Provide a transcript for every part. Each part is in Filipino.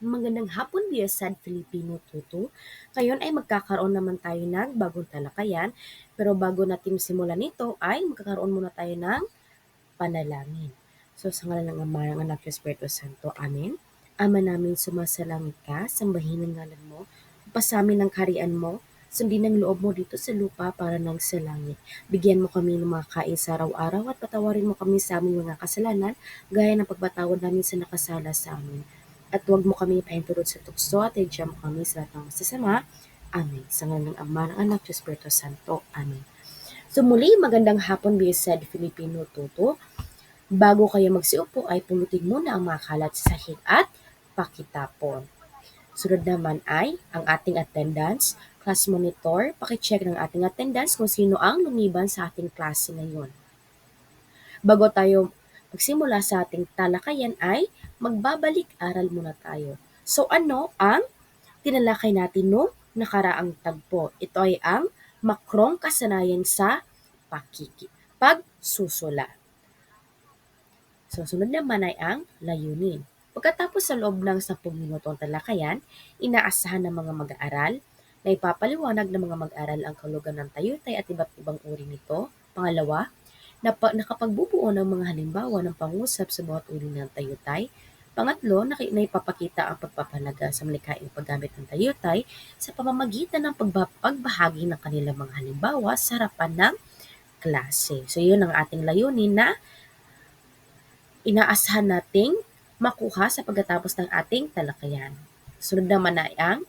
Magandang hapon, Biyasad Filipino Tuto. Ngayon ay magkakaroon naman tayo ng bagong talakayan. Pero bago natin simulan nito ay magkakaroon muna tayo ng panalangin. So sa ngalan ng Ama, ng Anak, Espiritu Santo. Amen. Ama namin, sumasalangit ka, sambahin ang ngalan mo, pasamin ang karian mo, sundin ang loob mo dito sa lupa para nang sa langit. Bigyan mo kami ng mga kain sa araw-araw at patawarin mo kami sa aming mga kasalanan, gaya ng pagbatawad namin sa nakasala sa amin at huwag mo kami paintulot sa tukso at idya mo kami sa lahat ng masasama. Amen. Sa ngalan ng Ama, ng Anak, ng Espiritu Santo. Amen. So muli, magandang hapon, BSD Filipino Tuto. Bago kayo magsiupo ay pulutin muna ang mga kalat sa sahig at pakitapon. Sunod naman ay ang ating attendance, class monitor. Pakicheck ng ating attendance kung sino ang lumiban sa ating klase ngayon. Bago tayo magsimula sa ating talakayan ay magbabalik-aral muna tayo. So ano ang tinalakay natin no nakaraang tagpo? Ito ay ang makrong kasanayan sa pakiki, pagsusula. So sunod naman ay ang layunin. Pagkatapos sa loob ng 10 minutong talakayan, inaasahan ng mga mag-aaral na ipapaliwanag ng mga mag-aaral ang kalugan ng tayutay at iba't ibang uri nito. Pangalawa, napa, nakapagbubuo ng mga halimbawa ng pangusap sa bawat uri ng tayutay. Pangatlo, naipapakita ang pagpapalaga sa malikaing paggamit ng tayutay sa pamamagitan ng pagba, pagbahagi ng kanilang mga halimbawa sa harapan ng klase. So yun ang ating layunin na inaasahan nating makuha sa pagkatapos ng ating talakayan. Sunod naman ay ang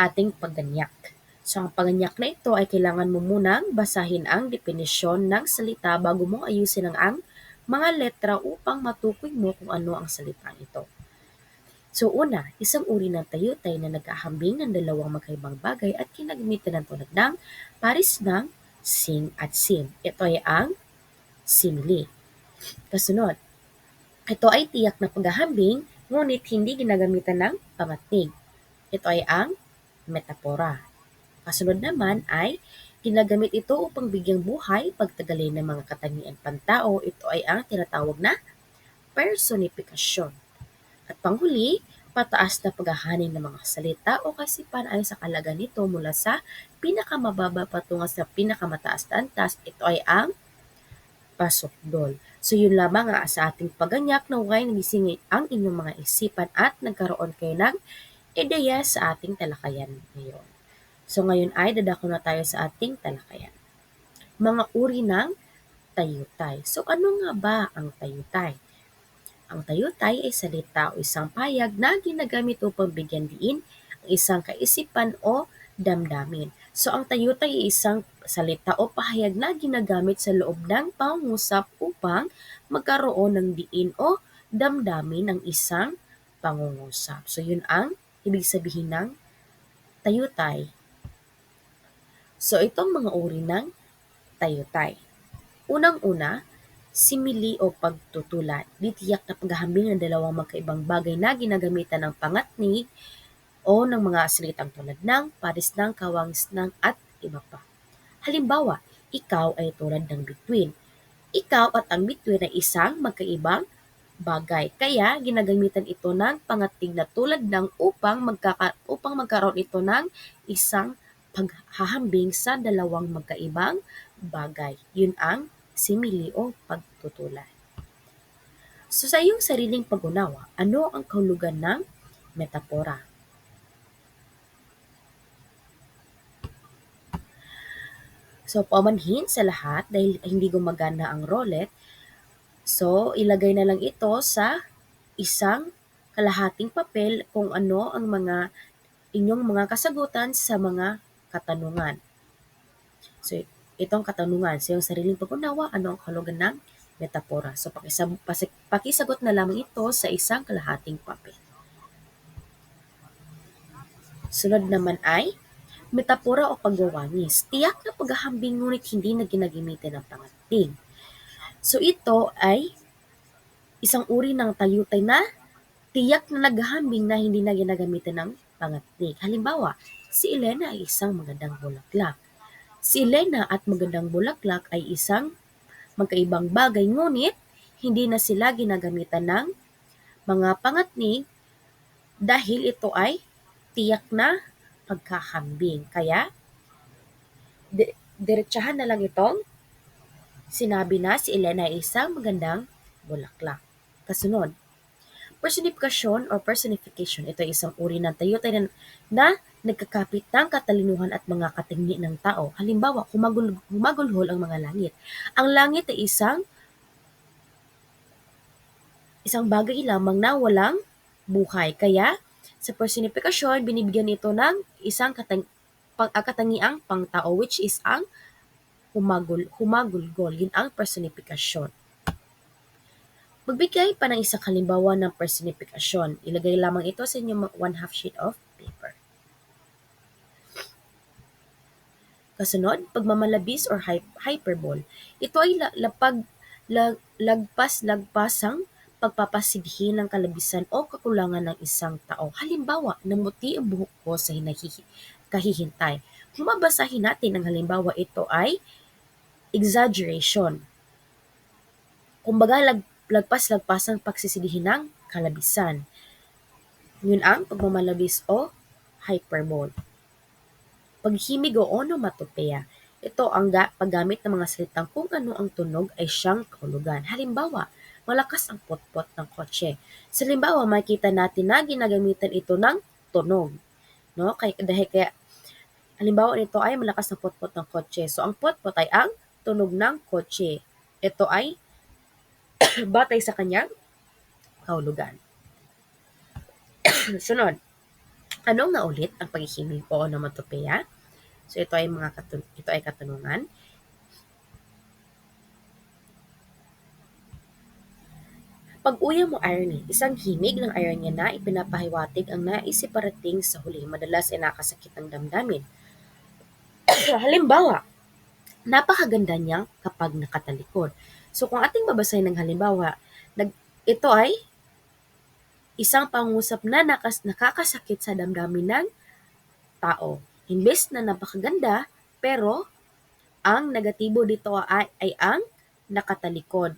ating pagganyak. So ang pagganyak na ito ay kailangan mo munang basahin ang definisyon ng salita bago mo ayusin ang, ang mga letra upang matukoy mo kung ano ang salitang ito. So una, isang uri ng tayutay na nagkahambing ng dalawang magkaibang bagay at kinagamitan ng tulad ng paris ng sing at sim. Ito ay ang simile. Kasunod, ito ay tiyak na paghahambing ngunit hindi ginagamitan ng pangatig. Ito ay ang metapora. Kasunod naman ay ginagamit ito upang bigyang buhay, pagtagalin ng mga katangian pantao. Ito ay ang tinatawag na personifikasyon. At panghuli, pataas na paghahanin ng mga salita o kasipan ay sa kalaga nito mula sa pinakamababa patungo sa pinakamataas na antas. Ito ay ang pasokdol. So yun lamang nga sa ating paganyak na huwag nagisingin ang inyong mga isipan at nagkaroon kayo ng ideya sa ating talakayan ngayon. So ngayon ay dadako na tayo sa ating talakayan. Mga uri ng tayutay. So ano nga ba ang tayutay? Ang tayutay ay salita o isang payag na ginagamit upang bigyan diin ang isang kaisipan o damdamin. So ang tayutay ay isang salita o pahayag na ginagamit sa loob ng pangusap upang magkaroon ng diin o damdamin ng isang pangungusap. So yun ang ibig sabihin ng tayutay. So itong mga uri ng tayutay. Unang-una, simili o pagtutulan. Ditiyak na paghahambing ng dalawang magkaibang bagay na ginagamitan ng pangatnig o ng mga salitang tulad ng, paris ng, kawangis ng, at iba pa. Halimbawa, ikaw ay tulad ng bituin. Ikaw at ang bituin ay isang magkaibang bagay. Kaya ginagamitan ito ng pangatig na tulad ng upang, magkaka, upang magkaroon ito ng isang paghahambing sa dalawang magkaibang bagay. Yun ang simili o pagtutulan. So sa iyong sariling pag-unawa, ano ang kahulugan ng metapora? So pamanhin sa lahat dahil hindi gumagana ang roulette, so ilagay na lang ito sa isang kalahating papel kung ano ang mga inyong mga kasagutan sa mga katanungan. So, itong katanungan sa iyong sariling pag-unawa, ano ang kahulugan ng metapora. So, pasi- pakisagot na lamang ito sa isang kalahating papel. Sunod naman ay metapora o pagwawangis. Tiyak na paghahambing ngunit hindi na ginagamitan ng pangating. So, ito ay isang uri ng tayutay na tiyak na naghahambing na hindi na ginagamitan ng pangating. Halimbawa, si Elena ay isang magandang bulaklak. Si Elena at magandang bulaklak ay isang magkaibang bagay ngunit hindi na sila ginagamitan ng mga pangatnig dahil ito ay tiyak na pagkakambing. Kaya, di- diretsahan na lang itong sinabi na si Elena ay isang magandang bulaklak. Kasunod, personifikasyon or personification. Ito ay isang uri ng tayo na nagkakapit ng katalinuhan at mga katingni ng tao. Halimbawa, humagul, humagulhol ang mga langit. Ang langit ay isang isang bagay lamang na walang buhay. Kaya, sa personifikasyon, binibigyan ito ng isang katang, pang, ah, katangiang pangtao which is ang humagul, humagulgol. Yun ang personifikasyon. Magbigay pa ng isang halimbawa ng personifikasyon. Ilagay lamang ito sa inyong one half sheet of paper. Kasunod, pagmamalabis or hy- hyperbole. Ito ay la- lapag, lag, lagpas-lagpasang pagpapasidhi ng kalabisan o kakulangan ng isang tao. Halimbawa, namuti ang buhok ko sa hinahihi, kahihintay. Kung mabasahin natin ang halimbawa, ito ay exaggeration. Kumbaga, lag, lagpas-lagpasang pagsisidihin ng kalabisan. Yun ang pagmamalabis o hyperbole. Paghimig o onomatopeya. Ito ang ga- paggamit ng mga salitang kung ano ang tunog ay siyang kahulugan. Halimbawa, malakas ang potpot ng kotse. Sa halimbawa, makita natin na ginagamitan ito ng tunog. No? Kaya, dahil kaya, halimbawa nito ay malakas ang potpot ng kotse. So, ang potpot ay ang tunog ng kotse. Ito ay batay sa kanyang kahulugan. Sunod, anong nga ulit ang paghihimig o onomatopeya? So ito ay mga katun- ito ay katanungan. Pag-uya mo irony, isang himig ng irony na ipinapahiwatig ang naisip parating sa huli, madalas ay nakasakit ang damdamin. halimbawa, napakaganda niya kapag nakatalikod. So kung ating babasahin ng halimbawa, nag, ito ay isang pangusap na nakas, nakakasakit sa damdamin ng tao. Imbes na napakaganda, pero ang negatibo dito ay, ay ang nakatalikod.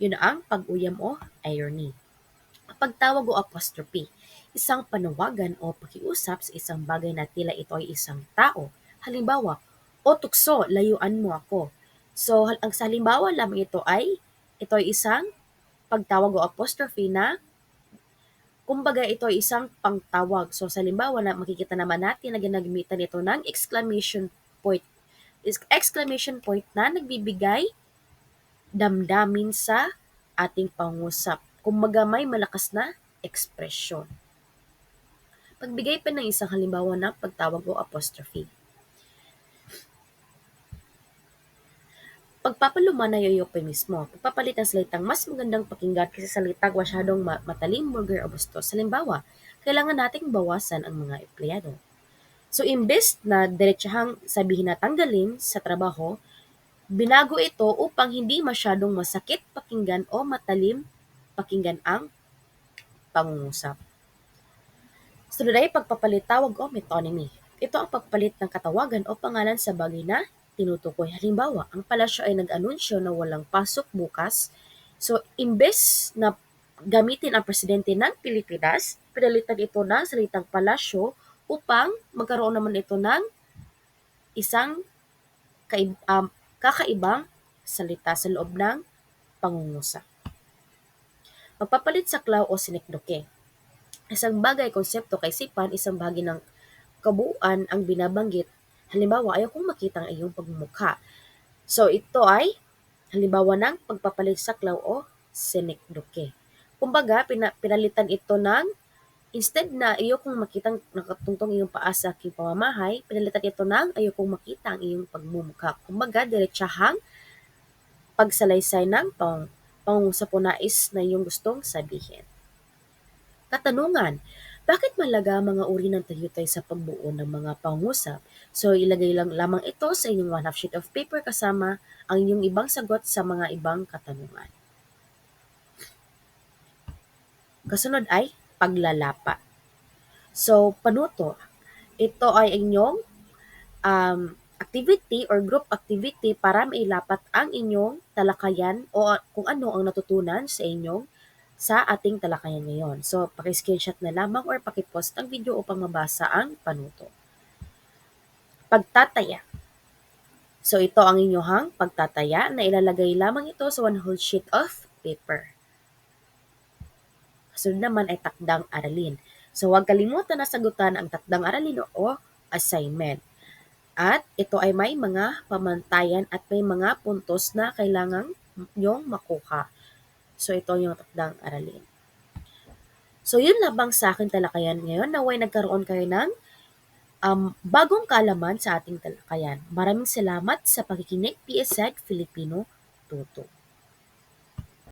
Yun ang pag-uyam o irony. Pagtawag o apostrophe, isang panawagan o pakiusap sa isang bagay na tila ito ay isang tao. Halimbawa, o tukso, layuan mo ako. So, ang sa halimbawa lamang ito ay, ito ay isang pagtawag o apostrophe na kumbaga ito ay isang pangtawag. So, sa halimbawa na makikita naman natin na ginagamitan ito ng exclamation point. Exclamation point na nagbibigay damdamin sa ating pangusap. Kumbaga may malakas na ekspresyon. Pagbigay pa ng isang halimbawa ng pagtawag o apostrophe. Pagpapalumanay o euphemismo, pagpapalit ng salitang mas magandang pakinggan kaysa salitang masyadong ma- matalim, vulgar o bastos. Halimbawa, kailangan nating bawasan ang mga empleyado. So, imbes na diretsahang sabihin na tanggalin sa trabaho, binago ito upang hindi masyadong masakit pakinggan o matalim pakinggan ang pangungusap. Sunod ay pagpapalit tawag o metonymy. Ito ang pagpalit ng katawagan o pangalan sa bagay na tinutukoy. Halimbawa, ang palasyo ay nag-anunsyo na walang pasok bukas. So, imbes na gamitin ang presidente ng Pilipinas, pinalitan ito ng salitang palasyo upang magkaroon naman ito ng isang kaib- um, kakaibang salita sa loob ng pangungusap. Pagpapalit sa klaw o sinekdoke. Isang bagay, konsepto, kaisipan, isang bahagi ng kabuuan ang binabanggit. Halimbawa, ayaw kong makita ang iyong pagmumukha. So, ito ay halimbawa ng pagpapalit sa klaw o sinekdoke. Kumbaga, pina- pinalitan ito ng Instead na iyo kong makitang nakatungtong iyong paa sa aking pamamahay, pinalitan ito ng ayaw kong makita ang iyong pagmumukha. Kumbaga, diretsahang pagsalaysay ng pang, pangungusap o nais na iyong gustong sabihin. Katanungan, bakit malaga mga uri ng tayutay sa pagbuo ng mga pangungusap? So, ilagay lang lamang ito sa inyong one half sheet of paper kasama ang inyong ibang sagot sa mga ibang katanungan. Kasunod ay paglalapa. So, panuto. Ito ay inyong um, activity or group activity para mailapat ang inyong talakayan o kung ano ang natutunan sa inyong sa ating talakayan ngayon. So, paki-screenshot na lamang or paki-post ang video upang mabasa ang panuto. Pagtataya. So, ito ang inyong pagtataya na ilalagay lamang ito sa one whole sheet of paper. Kasunod naman ay takdang aralin. So, huwag kalimutan na sagutan ang takdang aralin o assignment. At ito ay may mga pamantayan at may mga puntos na kailangang yung makuha. So, ito yung takdang aralin. So, yun labang sa akin talakayan ngayon. Naway nagkaroon kayo ng um, bagong kaalaman sa ating talakayan. Maraming salamat sa pakikinig. PSED Filipino Tuto.